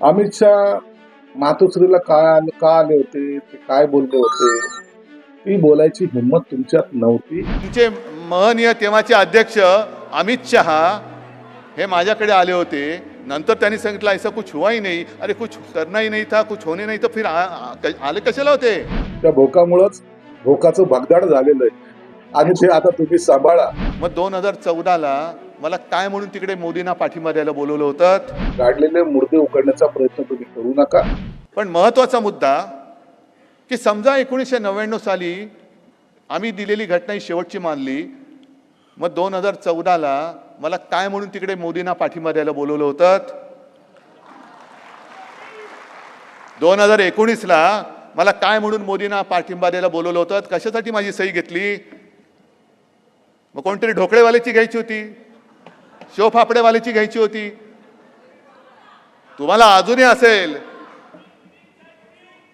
अमित शहा मातोश्रीला काय आले का आले होते ते काय बोलले होते? ती बोलायची हिंमत तुमच्यात नव्हती. तुमचे महनीय तेव्हाचे अध्यक्ष अमित शहा हे माझ्याकडे आले होते. नंतर त्यांनी सांगितलं ऐसा कुछ हुआ ही नहीं. अरे कुछ करना ही नहीं था कुछ होने नहीं तो फिर आले कशाला होते? त्या भोकामुळंच भोकाचं भगदाड झालेलं आहे. आणि ते आता तुम्ही सांभाळा. मग दोन हजार चौदाला मला काय म्हणून तिकडे मोदींना पाठिंबा द्यायला बोलवलं होतं? गाडलेले मुर्दे उकडण्याचा प्रयत्न तुम्ही करू नका. पण महत्त्वाचा मुद्दा की समजा एकोणीसशे नव्याण्णव साली आम्ही दिलेली घटना ही शेवटची मानली मग दोन हजार चौदाला मला काय म्हणून तिकडे मोदींना पाठिंबा द्यायला बोलवलं होतं? दोन हजार एकोणीसला मला काय म्हणून मोदींना पाठिंबा द्यायला बोलवलं होतं? कशासाठी माझी सही घेतली? मग कोणतरी ढोकळेवाल्याची घ्यायची होती? शिवफापडेवाल्याची घ्यायची होती. तुम्हाला अजूनही असेल.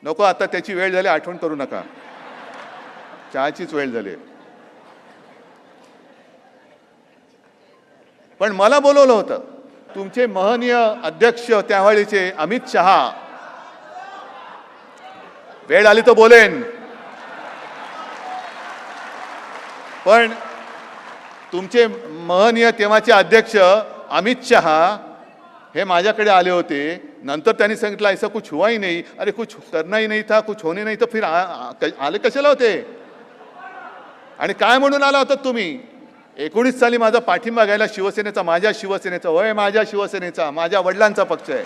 नको आता त्याची वेळ झाली आठवण करू नका. चहाचीच वेळ झाली. पण मला बोलवलं होतं तुमचे महनीय अध्यक्ष त्यावेळीचे अमित शहा. वेळ आली तर बोलेन. पण तुमचे महनीय तेव्हाचे अध्यक्ष अमित शहा हे माझ्याकडे आले होते. नंतर त्यांनी सांगितलं ऐसा कुछ हुआ ही नाही. अरे कुछ करना ही था कुछ होणे नाही तर फिर आ, आ, आले कशाला होते? आणि काय म्हणून आला होता तुम्ही? एकोणीस साली माझा पाठिंबा घ्यायला शिवसेनेचा माझ्या शिवसेनेचा वय माझ्या शिवसेनेचा माझ्या वडिलांचा पक्ष आहे.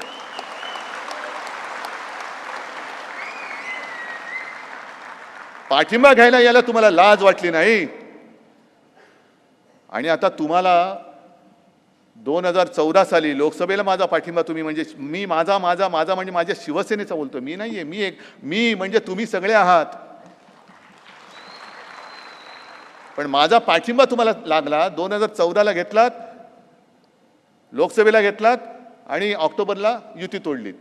पाठिंबा घ्यायला यायला तुम्हाला लाज वाटली नाही? आणि आता तुम्हाला दोन हजार चौदा साली लोकसभेला माझा पाठिंबा तुम्ही म्हणजे मी माझा माझा माझा म्हणजे माझ्या शिवसेनेचा बोलतो मी नाही आहे मी एक मी म्हणजे तुम्ही सगळे आहात. पण माझा पाठिंबा तुम्हाला लागला दोन हजार चौदाला घेतलात लोकसभेला घेतलात आणि ऑक्टोबरला युती तोडलीत.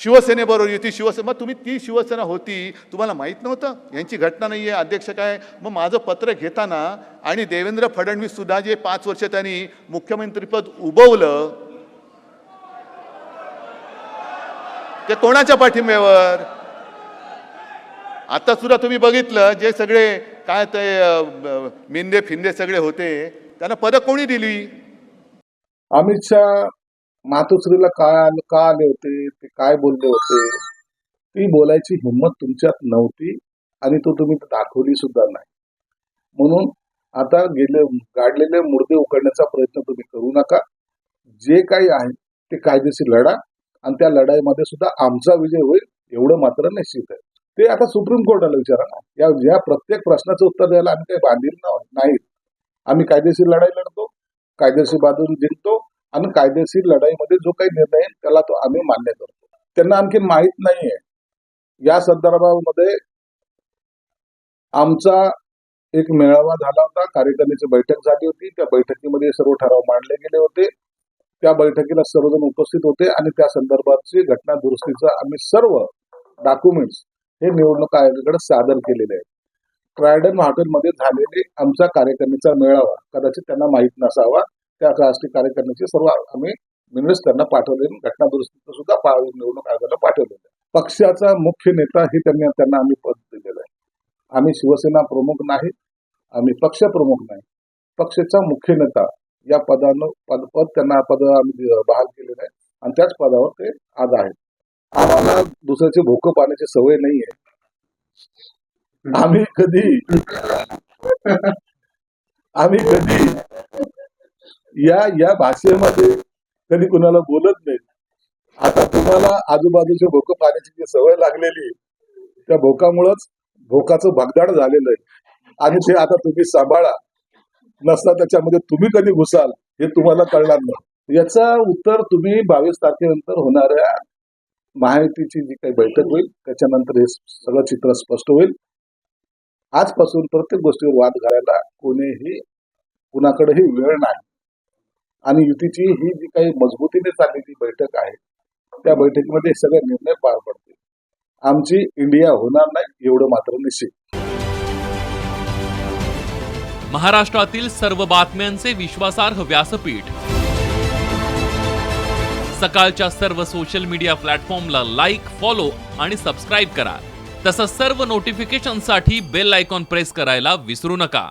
शिवसेनेबरोबर युती शिवसेना मग तुम्ही ती शिवसेना होती तुम्हाला माहीत नव्हतं? यांची घटना नाही आहे अध्यक्ष काय? मग माझं पत्र घेताना आणि देवेंद्र फडणवीस सुद्धा जे पाच वर्ष त्यांनी मुख्यमंत्रीपद उभवलं ते कोणाच्या पाठिंब्यावर? आता सुद्धा तुम्ही बघितलं जे सगळे काय ते मेंदे मिंदे फिंदे सगळे होते त्यांना पदक कोणी दिली? अमित शहा मातोश्रीला काय आलं का आले होते ते काय बोलले होते? ती बोलायची हिंमत तुमच्यात नव्हती आणि तो तुम्ही दाखवली सुद्धा नाही. म्हणून आता गेले गाडलेले मुर्दे उकडण्याचा प्रयत्न तुम्ही करू नका. जे काही आहे ते कायदेशीर लढा आणि त्या लढाईमध्ये सुद्धा आमचा विजय होईल एवढं मात्र निश्चित आहे. ते आता सुप्रीम कोर्टाला विचारा ना. या या प्रत्येक प्रश्नाचं उत्तर द्यायला आम्ही काही बांधील नाही आम्ही कायदेशीर लढाई लढतो कायदेशीर बाजून जिंकतो आणि कायदेशीर लढाईमध्ये जो काही निर्णय आहे त्याला तो आम्ही मान्य करतो. त्यांना आणखी माहीत नाहीये. या संदर्भामध्ये आमचा एक मेळावा झाला होता. कार्यकारिणीची बैठक झाली होती. त्या बैठकीमध्ये सर्व ठराव मांडले गेले होते. त्या बैठकीला सर्वजण उपस्थित होते आणि त्या संदर्भातची घटना दुरुस्तीचं आम्ही सर्व डॉक्युमेंट्स हे निवडणूक आयोगाकडे सादर केलेले आहेत. ट्रायडन हॉटेलमध्ये झालेले आमचा कार्यकारिणीचा मेळावा कदाचित त्यांना माहीत नसावा. त्या काळातील कार्य करण्याची सर्व आम्ही मिनिट्स त्यांना पाठवले. घटना दुरुस्तीचं सुद्धा निवडणूक आयोगाला पाठवलेलं आहे. पक्षाचा मुख्य नेता हे त्यांनी त्यांना आम्ही पद दिलेलं आहे. आम्ही शिवसेना प्रमुख नाही. आम्ही पक्ष प्रमुख नाही. पक्षाचा मुख्य नेता या पदानं पद पद त्यांना पद आम्ही बहाल केलेलं आहे आणि त्याच पदावर ते आज आहेत. आम्हाला दुसऱ्याचे भोकं पाण्याची सवय नाही आहे आम्ही कधी आम्ही कधी या या भाषेमध्ये कधी कुणाला बोलत नाही. आता तुम्हाला आजूबाजूचे भोकं पाण्याची जी सवय लागलेली आहे, त्या भोकामुळंच भोकाचं भगदाड झालेलं आहे. आणि ते आता तुम्ही सांभाळा. नसता त्याच्यामध्ये तुम्ही कधी घुसाल हे तुम्हाला कळणार नाही. याचा उत्तर तुम्ही बावीस तारखेनंतर होणाऱ्या महायुतीची जी काही बैठक होईल त्याच्यानंतर हे सगळं चित्र स्पष्ट होईल. आजपासून प्रत्येक गोष्टीवर वाद घालायला कोणीही कुणाकडेही वेळ नाही. आणि युतीची ही जी काही मजबूतीने चाललेली बैठक आहे त्या बैठकीमध्ये सगळे निर्णय पार पडतील. आमची इंडिया होणार नाही एवढं मात्र निश्चित. महाराष्ट्रातील सर्व बातम्यांचे विश्वासार्ह व्यासपीठ. सकाळच्या सर्व सोशल मीडिया प्लॅटफॉर्मला लाईक फॉलो आणि सबस्क्राईब करा. तसंच सर्व नोटिफिकेशनसाठी बेल आयकॉन प्रेस करायला विसरू नका.